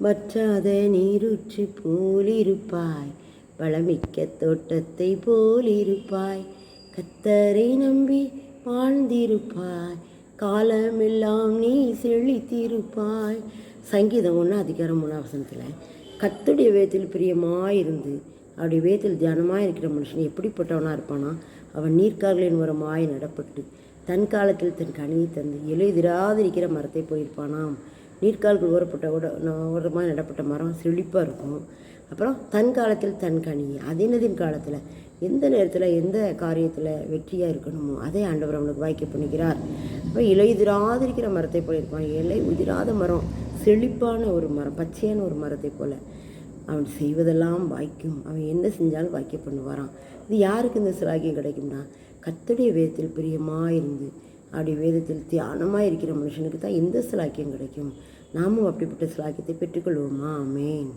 வற்றாத நீருற்று போலிருப்பாய். வளமிக்க தோட்டத்தை போலிருப்பாய். கத்தரை நம்பி வாழ்ந்திருப்பாய். காலமெல்லாம் நீ செழித்திருப்பாய். சங்கீதம் ஒன்று அதிகாரம் மூணாம் வசனத்தில் கத்துடைய வேதத்தில் பிரியமாயிருந்து அவருடைய வேதத்தில் தியானமாக இருக்கிற மனுஷன் எப்படிப்பட்டவனாக இருப்பானா? அவன் நீர்க்கார்களின் உரமாய் நடப்பட்டு தன் காலத்தில் தன் கனியை தந்து எழுதிராதிருக்கிற மரத்தை போயிருப்பானாம். நீர்க்கால்கள் ஓரப்பட்ட ஓட ஓரமாக நடப்பட்ட மரம் செழிப்பாக இருக்கும். அப்புறம் தன் காலத்தில் தன் கனி அதினதின் காலத்தில்? எந்த நேரத்தில் எந்த காரியத்தில் வெற்றியாக இருக்கணுமோ அதை ஆண்டவர் அவனுக்கு வாய்க்க பண்ணிக்கிறார். அப்போ இலையுதிராதிருக்கிற மரத்தை போல இருப்பான் இலை உதிராத மரம் செழிப்பான ஒரு மரம் பச்சையான ஒரு மரத்தை போல அவன் செய்வதெல்லாம் வாய்க்கும். அவன் என்ன செஞ்சாலும் வாய்க்க பண்ணுவாரான் இது யாருக்கு இந்த சிலாகியம் கிடைக்கும்னா கத்துடைய வேதத்தில் பிரியமாக இருந்து அப்படி வேதத்தில் தியானமாக இருக்கிற மனுஷனுக்கு தான் இந்த சிலாக்கியம் கிடைக்கும். நாமும் அப்படிப்பட்ட சிலாக்கியத்தை பெற்றுக்கொள்வோமா? ஆமேன்.